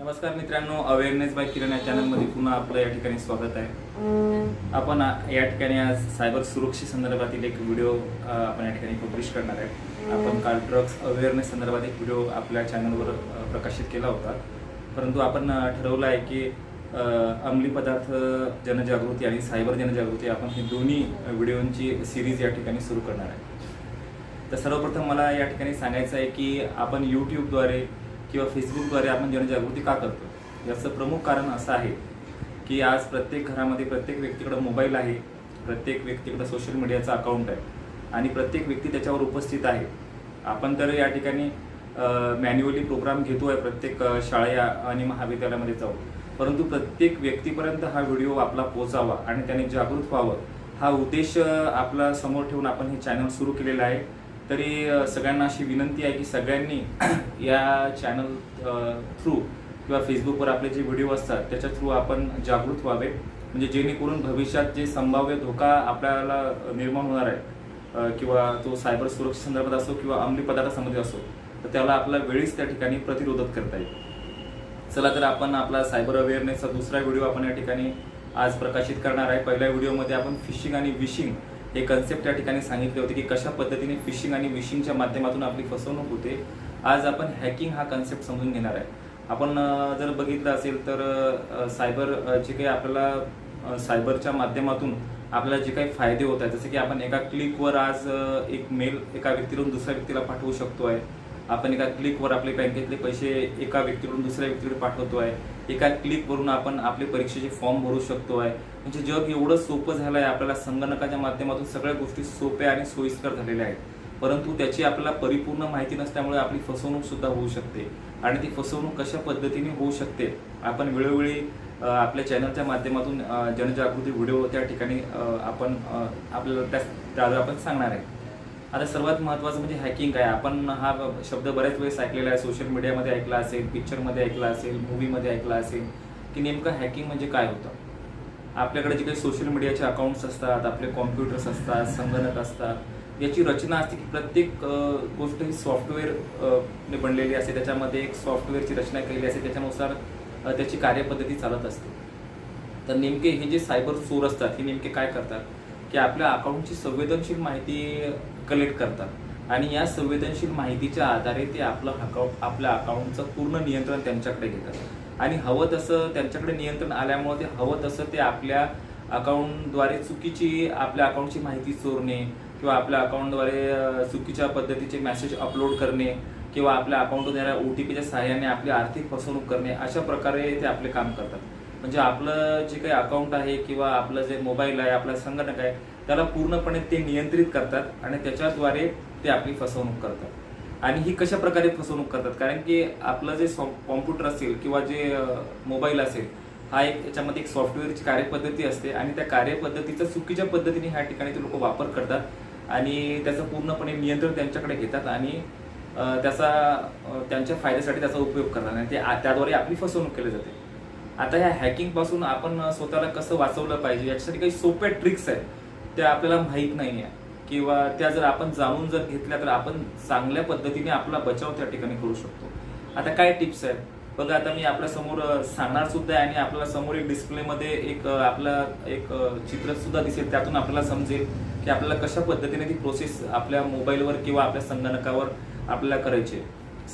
नमस्कार मित्रांनो awareness bye किरण या चॅनलमध्ये पुन्हा आपलं या ठिकाणी स्वागत आहे. आपण या ठिकाणी आज सायबर सुरक्षे संदर्भातील एक व्हिडिओ आपण या ठिकाणी पब्लिश करणार आहे. आपण काल ड्रग्स अवेअरनेस संदर्भात एक व्हिडिओ आपल्या चॅनलवर प्रकाशित केला होता. परंतु आपण ठरवलं आहे की अंमली पदार्थ जनजागृती आणि सायबर जनजागृती आपण ही दोन्ही व्हिडिओंची सिरीज या ठिकाणी सुरू करणार आहे. तर सर्वप्रथम मला या ठिकाणी सांगायचं आहे की आपण यूट्यूबद्वारे किंवा फेसबुकद्वारे आपण जनजागृती का करतो? याचं प्रमुख कारण असं आहे की आज प्रत्येक घरामध्ये प्रत्येक व्यक्तीकडं मोबाईल आहे प्रत्येक व्यक्तीकडं सोशल मीडियाचा अकाउंट आहे आणि प्रत्येक व्यक्ती त्याच्यावर उपस्थित आहे. आपण तर या ठिकाणी मॅन्युअली प्रोग्राम घेतो आहे प्रत्येक शाळा आणि महाविद्यालयामध्ये जाऊन. परंतु प्रत्येक व्यक्तीपर्यंत हा व्हिडिओ आपला पोचावा आणि त्याने जागृत व्हावं. हा उद्देश आपला समोर ठेवून आपण हे चॅनल सुरू केलेलं आहे. तरी सगळ्यांना अशी विनंती आहे की सगळ्यांनी या चॅनल थ्रू किंवा फेसबुकवर आपले जे व्हिडिओ असतात त्याच्या थ्रू आपण जागृत व्हावे. म्हणजे जेणेकरून भविष्यात जे संभाव्य धोका आपल्याला निर्माण होणार आहे किंवा तो सायबर सुरक्षे संदर्भात असो किंवा अंमली पदार्थासंबंधी असो तर त्याला आपला वेळीच त्या ठिकाणी प्रतिरोधक करता येईल. चला तर आपण आपला सायबर अवेअरनेसचा दुसरा व्हिडिओ आपण या ठिकाणी आज प्रकाशित करणार आहे. पहिल्या व्हिडिओमध्ये आपण फिशिंग आणि विशिंग हे कन्सेप्ट या ठिकाणी सांगितले होते की कशा पद्धतीने फिशिंग आणि विशिंगच्या माध्यमातून आपली फसवणूक होते. आज आपण हॅकिंग हा कन्सेप्ट समजून घेणार आहे. आपण जर बघितलं असेल तर सायबर जे काही आपल्याला सायबरच्या माध्यमातून आपल्याला जे काही फायदे होत आहेत जसे की आपण एका क्लिकवर आज एक मेल एका व्यक्तीकडून दुसऱ्या व्यक्तीला पाठवू शकतो आहे. आपण एका क्लिकवर आपले बँकेतले पैसे एका व्यक्तीकडून दुसऱ्या व्यक्तीकडे पाठवतो आहे एका क्लिकवरून आपण आपले परीक्षेचे फॉर्म भरू शकतो आहे म्हणजे जग एवढं सोपं झालं आहे आपल्याला संगणकाच्या माध्यमातून सगळ्या गोष्टी सोप्या आणि सोयीस्कर झालेल्या आहेत. परंतु त्याची आपल्याला परिपूर्ण माहिती नसल्यामुळे आपली फसवणूक सुद्धा होऊ शकते. आणि ती फसवणूक कशा पद्धतीने होऊ शकते? आपण वेळोवेळी आपल्या चॅनलच्या माध्यमातून जनजागृती व्हिडिओ त्या ठिकाणी आपण आपल्याला त्या त्यावर आपण सांगणार आहे. आता सर्वात महत्त्वाचं म्हणजे हॅकिंग काय? आपण हा शब्द बऱ्याच वेळेस ऐकलेला आहे. सोशल मीडियामध्ये ऐकला असेल पिक्चरमध्ये ऐकला असेल मूवीमध्ये ऐकला असेल की नेमकं हॅकिंग म्हणजे काय होतं? आपल्याकडे जे काही सोशल मीडियाचे अकाउंट्स असतात आपले कॉम्प्युटर्स असतात संगणक असतात याची रचना असते की प्रत्येक गोष्ट ही सॉफ्टवेअर ने बनलेली असते. त्याच्यामध्ये एक सॉफ्टवेअरची रचना केलेली असते. त्याच्यानुसार त्याची कार्यपद्धती चालत असते. तर नेमके हे जे सायबर चोर असतात हे नेमके काय करतात? की आपल्या अकाउंटची संवेदनशील माहिती कलेक्ट करतात. आणि या संवेदनशील माहितीच्या आधारे ते आपलं अकाउंट आपल्या अकाउंटचं पूर्ण नियंत्रण त्यांच्याकडे घेतात. आणि हवं तसं त्यांच्याकडे नियंत्रण आल्यामुळे ते हवं तसं ते आपल्या अकाउंटद्वारे चुकीची आपल्या अकाउंटची माहिती चोरणे किंवा आपल्या अकाउंटद्वारे चुकीच्या पद्धतीचे मेसेज अपलोड करणे किंवा आपल्या अकाउंटवर येणाऱ्या ओ टी पीच्या सहाय्याने आपली आर्थिक फसवणूक करणे अशा प्रकारे ते आपले काम करतात. म्हणजे आपलं जे काही अकाउंट आहे किंवा आपलं जे मोबाईल आहे आपलं संगणक आहे त्याला पूर्णपणे ते नियंत्रित करतात आणि त्याच्याद्वारे ते आपली फसवणूक करतात. आणि ही कशा प्रकारे फसवणूक करतात? कारण की आपलं जे कॉम्प्युटर असेल किंवा जे मोबाईल असेल हा एक त्याच्यामध्ये एक सॉफ्टवेअरची कार्यपद्धती असते आणि त्या कार्यपद्धतीचा चुकीच्या पद्धतीने ह्या ठिकाणी ते लोक वापर करतात आणि त्याचं पूर्णपणे नियंत्रण त्यांच्याकडे घेतात आणि त्याचा त्यांच्या फायद्यासाठी त्याचा उपयोग करतात आणि ते त्याद्वारे आपली फसवणूक केली जाते. आता ह्या हॅकिंगपासून आपण स्वतःला कसं वाचवलं पाहिजे याच्यासाठी काही सोप्या ट्रिक्स आहेत त्या आपल्याला माहीत नाही आहे किंवा त्या जर आपण जाणून जर घेतल्या तर आपण चांगल्या पद्धतीने आपला बचाव त्या ठिकाणी करू शकतो. आता काय टिप्स आहेत? बघा आता मी आपल्यासमोर सांगणार सुद्धा आहे आणि आपल्यासमोर एक डिस्प्लेमध्ये एक आपला एक चित्र सुद्धा दिसेल. त्यातून आपल्याला समजेल की आपल्याला कशा पद्धतीने ती प्रोसेस आपल्या मोबाईलवर किंवा आपल्या संगणकावर आपल्याला करायची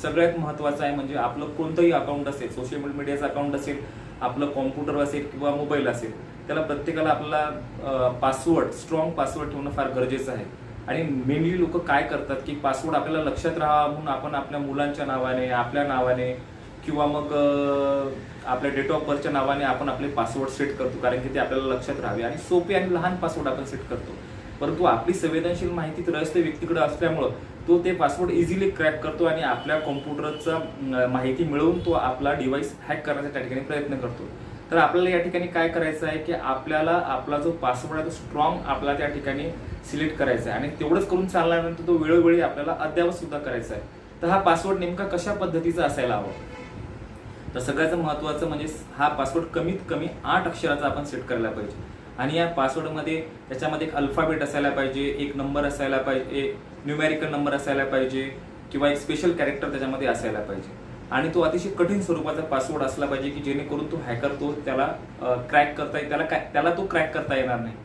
सगळ्यात महत्त्वाचं आहे म्हणजे आपलं कोणतंही अकाउंट असेल सोशल मीडियाचं अकाउंट असेल आपलं कॉम्प्युटर असेल किंवा मोबाईल असेल त्याला प्रत्येकाला आपला पासवर्ड स्ट्रॉंग पासवर्ड ठेवणं फार गरजेचं आहे. आणि मेनली लोक काय करतात की पासवर्ड आपल्याला लक्षात राहावा म्हणून आपण आपल्या मुलांच्या नावाने आपल्या नावाने किंवा मग आपल्या डेट ऑफ बर्थच्या नावाने आपण आपले पासवर्ड सेट करतो कारण की ते आपल्याला लक्षात राहावे. आणि सोपे आणि लहान पासवर्ड आपण सेट करतो. परंतु आपली संवेदनशील माहिती रहस्य व्यक्तीकडे असल्यामुळं तो ते पासवर्ड इझिली क्रॅक करतो आणि आपल्या कॉम्प्युटरचा माहिती मिळवून तो आपला डिव्हाइस हॅक करण्याचा त्या ठिकाणी प्रयत्न करतो. तर आपल्याला या ठिकाणी काय करायचं आहे की आपल्याला आपला जो पासवर्ड आहे तो स्ट्रॉंग आपला त्या ठिकाणी सिलेक्ट करायचा आहे. आणि तेवढंच करून चालल्यानंतर तो वेळोवेळी आपल्याला अद्यावत सुद्धा करायचा आहे. तर हा पासवर्ड नेमका कशा पद्धतीचा असायला हवा? तर सगळ्याचं महत्त्वाचं म्हणजे हा पासवर्ड कमीत कमी आठ अक्षराचा आपण सेट करायला पाहिजे. आणि या पासवर्डमध्ये त्याच्यामध्ये एक अल्फाबेट असायला पाहिजे एक नंबर असायला पाहिजे न्यूमॅरिकल नंबर असायला पाहिजे किंवा एक स्पेशल कॅरेक्टर त्याच्यामध्ये असायला पाहिजे. आणि तो अतिशय कठीण स्वरूपाचा पासवर्ड असला पाहिजे की जेणेकरून तो हॅकर तो त्याला क्रॅक करता येईल. त्याला काय त्याला तो क्रॅक करता येणार नाही.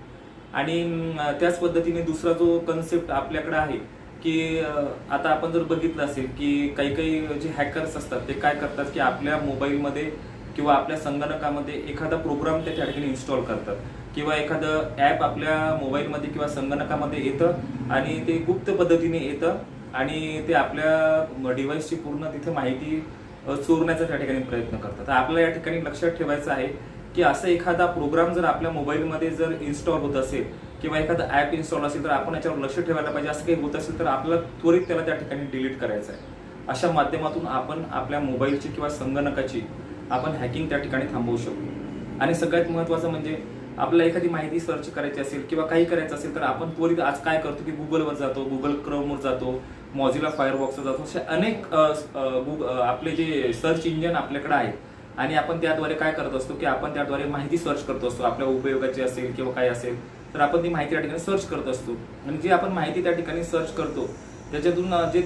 आणि त्याच पद्धतीने दुसरा जो कन्सेप्ट आपल्याकडे आहे की आता आपण जर बघितलं असेल की काही काही जे हॅकर्स असतात ते काय करतात की आपल्या मोबाईलमध्ये किंवा आपल्या संगणकामध्ये एखादा प्रोग्राम त्या ठिकाणी इन्स्टॉल करतात. किंवा एखादं ॲप आपल्या मोबाईलमध्ये किंवा संगणकामध्ये येतं आणि ते गुप्त पद्धतीने येतं आणि ते आपल्या डिव्हाइसची पूर्ण तिथे माहिती चोरण्याचा त्या ठिकाणी प्रयत्न करतात. तर आपल्याला या ठिकाणी लक्षात ठेवायचं आहे की असं एखादा प्रोग्राम जर आपल्या मोबाईलमध्ये जर इन्स्टॉल होत असेल किंवा एखादा ॲप इन्स्टॉल असेल तर आपण याच्यावर लक्ष ठेवायला पाहिजे. असं काही होत असेल तर आपल्याला त्वरित त्याला त्या ठिकाणी डिलीट करायचं आहे. अशा माध्यमातून आपण आपल्या मोबाईलची किंवा संगणकाची आपण हॅकिंग त्या ठिकाणी थांबवू शकतो. आणि सगळ्यात महत्त्वाचं म्हणजे आपल्याला एखादी माहिती सर्च करायची असेल किंवा काही करायचं असेल तर आपण त्वरित आज काय करतो की गुगलवर जातो गुगल क्रमवर जातो मॉझिला फायरबॉक्सवर जातो असे अनेक गुग- आपले जे सर्च इंजन आपल्याकडे आहेत. आणि आपण त्याद्वारे काय करत असतो की आपण त्याद्वारे माहिती सर्च करत असतो आपल्या उपयोगाची असेल किंवा काय असेल तर आपण ती माहिती त्या ठिकाणी सर्च करत असतो. आणि जी आपण माहिती त्या ठिकाणी सर्च करतो त्याच्यातून जे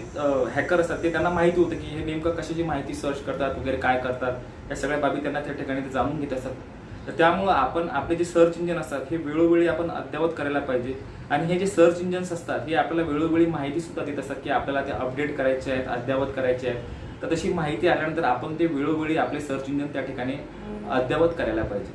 हॅकर असतात ते त्यांना माहिती होतं की हे नेमकं कशाची माहिती सर्च करतात वगैरे काय करतात या सगळ्या बाबी त्यांना त्या ठिकाणी ते जाणून घेत असतात. तर त्यामुळं आपण आपले जे सर्च इंजन असतात हे वेळोवेळी आपण अद्ययावत करायला पाहिजे. आणि हे जे सर्च इंजन्स असतात हे आपल्याला वेळोवेळी माहिती सुद्धा देत असतात की आपल्याला ते अपडेट करायचे आहेत अद्ययावत करायचे आहेत. तर तशी माहिती आल्यानंतर आपण ते वेळोवेळी आपले सर्च इंजन त्या ठिकाणी अद्ययावत करायला पाहिजे.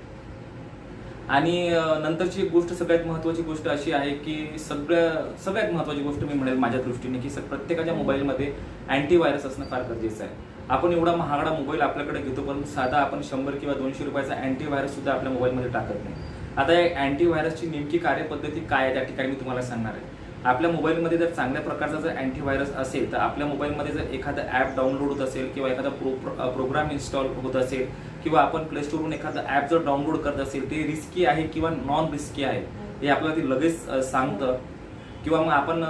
आणि नंतरची गोष्ट सगळ्यात महत्वाची गोष्ट अशी आहे की सगळ्या सगळ्यात महत्वाची गोष्ट मी म्हणेल माझ्या दृष्टीने की प्रत्येकाच्या मोबाईलमध्ये अँटीव्हायरस असणं फार गरजेचं आहे. आपण एवढा महागडा मोबाईल आपल्याकडे घेतो पण साधा आपण शंभर किंवा दोनशे रुपयाचा अँटीव्हायरस सुद्धा आपल्या मोबाईलमध्ये टाकत नाही. आता या अँटीव्हायरसची नेमकी कार्यपद्धती काय आहे त्या ठिकाणी मी तुम्हाला सांगणार आहे. आपल्या मोबाईलमध्ये जर चांगल्या प्रकारचा जर अँटीव्हायरस असेल तर आपल्या मोबाईलमध्ये जर एखादं ॲप डाउनलोड होत असेल किंवा एखादा प्रो प्रोग्राम इन्स्टॉल होत असेल किंवा आपण प्ले स्टोरवरून एखादं ॲप जर डाउनलोड करत असेल ते रिस्की आहे किंवा नॉन रिस्की आहे हे आपल्याला ते लगेच सांगतं. किंवा मग आपण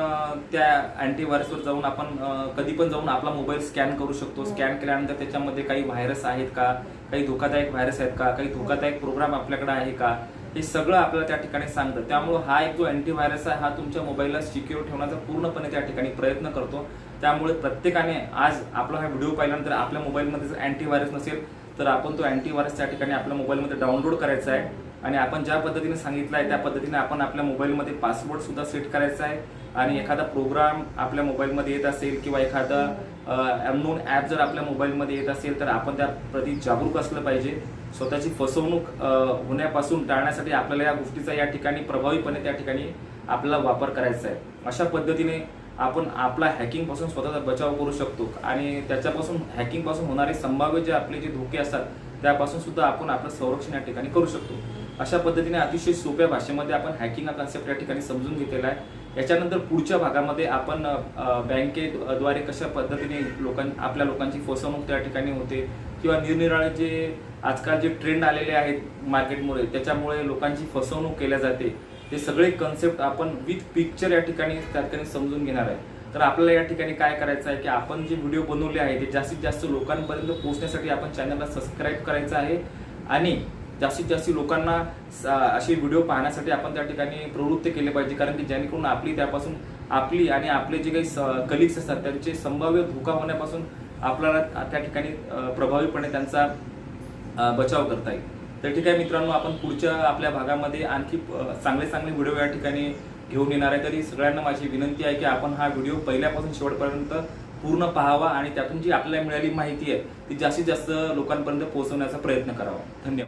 त्या अँटीव्हायरसवर जाऊन आपण कधी पण जाऊन आपला मोबाईल स्कॅन करू शकतो. स्कॅन केल्यानंतर त्याच्यामध्ये काही व्हायरस आहेत का? काही धोकादायक व्हायरस आहेत का? काही धोकादायक प्रोग्राम आपल्याकडे आहे का? हे सगळं आपल्याला त्या ठिकाणी सांगतं त्यामुळे हा एक जो अँटीव्हायरस आहे हा तुमच्या मोबाईलला सिक्युअर ठेवण्याचा पूर्णपणे त्या ठिकाणी प्रयत्न करतो. त्यामुळे प्रत्येकाने आज आपला हा व्हिडिओ पाहिल्यानंतर आपल्या मोबाईलमध्ये जर अँटीव्हायरस नसेल तर आपण तो अँटीव्हायरस त्या ठिकाणी आपल्या मोबाईलमध्ये डाउनलोड करायचा आहे. आणि आपण ज्या पद्धतीने सांगितलं आहे त्या पद्धतीने आपण आपल्या मोबाईलमध्ये पासवर्डसुद्धा सेट करायचा आहे. आणि एखादा प्रोग्राम आपल्या मोबाईलमध्ये येत असेल किंवा एखादा अननोन ॲप जर आपल्या मोबाईलमध्ये येत असेल तर आपण त्या प्रति जागरूक असलं पाहिजे. स्वतःची फसवणूक होण्यापासून टाळण्यासाठी आपल्याला या गोष्टीचा या ठिकाणी प्रभावीपणे त्या ठिकाणी आपला वापर करायचा आहे. अशा पद्धतीने आपण आपला हॅकिंगपासून स्वतःचा बचाव करू शकतो. आणि त्याच्यापासून हॅकिंगपासून होणारे संभाव्य जे आपले जे धोके असतात त्यापासून सुद्धा आपण आपलं संरक्षण या ठिकाणी करू शकतो. अशा पद्धतीने अतिशय सोप्या भाषेमध्ये आपण हॅकिंग हा कन्सेप्ट या ठिकाणी समजून घेतलेला आहे. याच्यानंतर पुढच्या भागामध्ये आपण बँकेद्वारे कशा पद्धतीने लोकां आपल्या लोकांची फसवणूक त्या ठिकाणी होते किंवा निरनिराळे जे आजकाल जे ट्रेंड आलेले आहेत मार्केटमुळे त्याच्यामुळे लोकांची फसवणूक केल्या जाते. हे सगळे कन्सेप्ट आपण विथ पिक्चर या ठिकाणी त्या ठिकाणी समजून घेणार आहे. तर आपल्याला या ठिकाणी काय करायचं आहे की आपण जे व्हिडिओ बनवले आहे ते जास्तीत जास्त लोकांपर्यंत पोहोचण्यासाठी आपण चॅनलला सबस्क्राईब करायचं आहे. आणि जास्तीत जास्त लोकांना असे व्हिडिओ पाहण्यासाठी आपण त्या ठिकाणी प्रवृत्त केले पाहिजे. कारण की जेणेकरून आपली त्यापासून आपली आणि आपले जे काही कलिग्स असतात त्यांचे संभाव्य धोका होण्यापासून आपल्याला त्या ठिकाणी प्रभावीपणे त्यांचा बचाव करता येईल. तर ठीक आहे मित्रांनो आपण पुढच्या आपल्या भागामध्ये आणखी चांगले चांगले व्हिडिओ या ठिकाणी घेऊन येणार आहे. तरी सगळ्यांना माझी विनंती आहे की आपण हा व्हिडिओ पहिल्यापासून शेवटपर्यंत पूर्ण पाहावा आणि त्यातून जी आपल्याला मिळाली माहिती आहे ती जास्तीत जास्त लोकांपर्यंत पोहोचवण्याचा प्रयत्न करावा. धन्यवाद.